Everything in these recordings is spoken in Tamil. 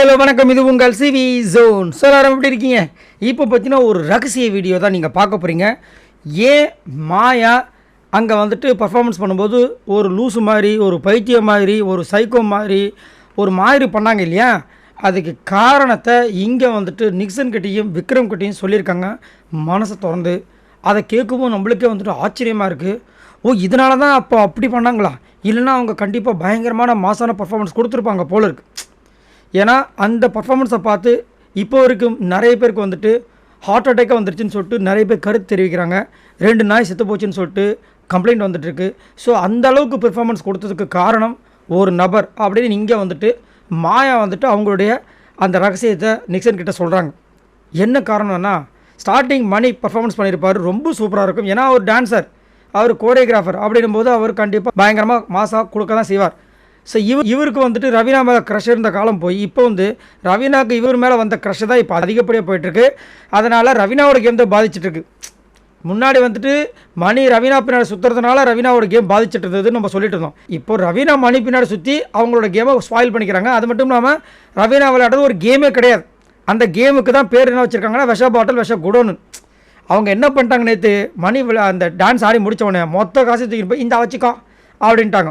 ஹலோ வணக்கம். இது உங்கள் சிவி ஜோன். சொல்லாரம் எப்படி இருக்கீங்க? இப்போ பார்த்தீங்கன்னா ஒரு ரகசிய வீடியோ தான் நீங்கள் பார்க்க போகிறீங்க ஏன் மாயா அங்கே வந்துட்டு பர்ஃபார்மன்ஸ் பண்ணும்போது ஒரு லூசு மாதிரி ஒரு பைத்தியம் மாதிரி ஒரு சைக்கோ மாதிரி ஒரு மாதிரி பண்ணாங்க இல்லையா? அதுக்கு காரணத்தை இங்கே வந்துட்டு நிக்சன் கிட்டேயும் விக்ரம் கிட்டேயும் சொல்லியிருக்காங்க. மனசை திறந்து. அதை கேட்கும்போது நம்மளுக்கே வந்துட்டு ஆச்சரியமாக இருக்குது ஓ இதனால தான் அப்போ அப்படி பண்ணாங்களா? இல்லைன்னா அவங்க கண்டிப்பாக பயங்கரமான மாசான பர்ஃபார்மன்ஸ் கொடுத்துருப்பாங்க போல இருக்குது ஏன்னா அந்த பர்ஃபார்மன்ஸை பார்த்து இப்போ வரைக்கும் நிறைய பேருக்கு வந்துட்டு ஹார்ட் அட்டாக்காக வந்துருச்சுன்னு சொல்லிட்டு நிறைய பேர் கருத்து தெரிவிக்கிறாங்க. ரெண்டு நாய் செத்து போச்சுன்னு சொல்லிட்டு கம்ப்ளைண்ட் வந்துட்டுருக்கு. ஸோ அந்த அளவுக்கு பெர்ஃபார்மன்ஸ் கொடுத்ததுக்கு காரணம் ஒரு நபர் அப்படின்னு இங்கே வந்துட்டு மாயா வந்துட்டு அவங்களுடைய அந்த ரகசியத்தை நிக்சன் கிட்ட சொல்கிறாங்க என்ன காரணம்னா ஸ்டார்டிங் மணி பர்ஃபார்மன்ஸ் பண்ணியிருப்பார் ரொம்ப சூப்பராக இருக்கும். ஏன்னா அவர் டான்சர் அவர் கோரியோகிராஃபர் அப்படின்னும் போது அவர் கண்டிப்பாக பயங்கரமாக மாசாக கொடுக்க தான் செய்வார். ஸோ இவ இவருக்கு வந்துட்டு ரவீனா மேலே க்ரஷ் இருந்த காலம் போய் இப்போ வந்து ரவீனாக்கு இவர் மேலே வந்த க்ரஷ் தான் இப்போ அதிகப்படியாக போயிட்டுருக்கு. அதனால் ரவீனாவோட கேம் தான் பாதிச்சிட்ருக்கு முன்னாடி வந்துட்டு மணி ரவீனா பின்னாடி சுற்றுறதுனால ரவீனாவோட கேம் பாதிச்சுட்டு இருந்ததுன்னு நம்ம சொல்லிட்டு இருந்தோம். இப்போ ரவீனா மணி பின்னாடி சுற்றி அவங்களோட கேமை ஸ்பாயில் பண்ணிக்கிறாங்க. அது மட்டும் இல்லாமல் ரவீனா விளையாடுறது ஒரு கேமே கிடையாது. அந்த கேமுக்கு தான் பேர் என்ன வச்சுருக்காங்கன்னா விஷ பாட்டில் விஷ குடோன்னு. அவங்க என்ன பண்ணிட்டாங்க நேற்று மணி விளா அந்த டான்ஸ் ஆடி முடித்தவொடனே மொத்த காசு தூக்கிட்டு போய் இந்த வச்சுக்கோ அப்படின்ட்டாங்க.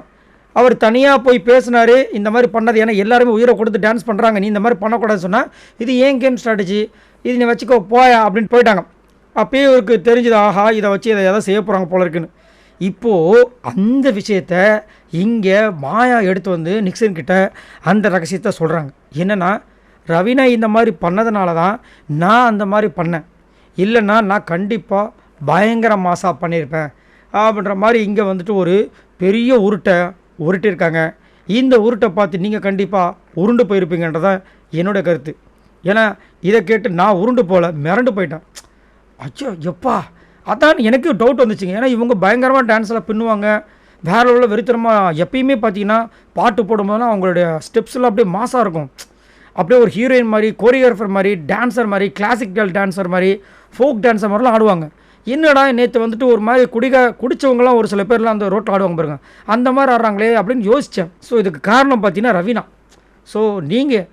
அவர் தனியாக போய் பேசினார் இந்த மாதிரி பண்ணது ஏன்னா எல்லாருமே உயிரை கொடுத்து டான்ஸ் பண்ணுறாங்க நீ இந்த மாதிரி பண்ணக்கூடாதுன்னு சொன்னால் இது ஏன் கேம் ஸ்ட்ராட்டஜி இது நீ வச்சுக்கோ போயா அப்படின்னு போயிட்டாங்க. அப்பயே இவருக்கு தெரிஞ்சது ஆஹா இதை வச்சு இதை எதாவது செய்ய போகிறாங்க போல இருக்குன்னு. இப்போது அந்த விஷயத்த இங்கே மாயா எடுத்து வந்து நிக்சன்கிட்ட அந்த ரகசியத்தை சொல்கிறாங்க என்னென்னா ரவினா இந்த மாதிரி பண்ணதுனால தான் நான் அந்த மாதிரி பண்ணேன். இல்லைன்னா நான் கண்டிப்பாக பயங்கர மாசாக பண்ணியிருப்பேன். அப்படின்ற மாதிரி இங்கே வந்துட்டு ஒரு பெரிய உருட்டை உருட்டியிருக்காங்க. இந்த உருட்டை பார்த்து நீங்கள் கண்டிப்பாக உருண்டு போயிருப்பீங்கன்றதான் என்னோட கருத்து. ஏன்னா இதை கேட்டு நான் உருண்டு போகல மிரண்டு போயிட்டேன். அச்சோ எப்பா? அதான் எனக்கு டவுட் வந்துச்சுங்க. ஏன்னா இவங்க பயங்கரமாக டான்ஸில் பின்னுவாங்க. வேற உள்ள வெறித்தனமாக எப்பயுமே பார்த்தீங்கன்னா பாட்டு போடும்போதுலாம் அவங்களுடைய ஸ்டெப்ஸ்லாம் அப்படியே மாசாக இருக்கும். அப்படியே ஒரு ஹீரோயின் மாதிரி கோரியோகிராஃபர் மாதிரி டான்ஸர் மாதிரி கிளாசிக்கல் டான்ஸர் மாதிரி ஃபோக் டான்ஸர் மாதிரிலாம் ஆடுவாங்க. என்னடா நேற்று வந்துட்டு ஒரு மாதிரி குடிக குடித்தவங்களாம் ஒரு சில பேர்லாம் அந்த ரோட்டில் ஆடுவாங்க பாருங்க. அந்த மாதிரி ஆடுறாங்களே அப்படின்னு யோசித்தேன் ஸோ இதுக்கு காரணம் பார்த்தீங்கன்னா ரவினா. ஸோ நீங்கள்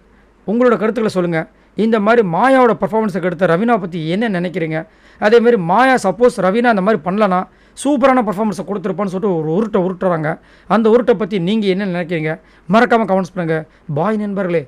உங்களோட கருத்துக்களை சொல்லுங்கள் இந்த மாதிரி மாயாவோட பர்ஃபார்மன்ஸுக்கு எடுத்த ரவீனா பற்றி என்ன நினைக்கிறீங்க? அதேமாரி மாயா சப்போஸ் ரவீனா அந்த மாதிரி பண்ணலனா சூப்பரான பர்ஃபார்மன்ஸை கொடுத்துருப்பான்னு சொல்லிட்டு ஒரு உருட்டை உருட்டுறாங்க. அந்த உருட்டை பற்றி நீங்கள் என்ன நினைக்கிறீங்க? மறக்காமல் கமெண்ட்ஸ் பண்ணுங்கள் பாய் நண்பர்களே.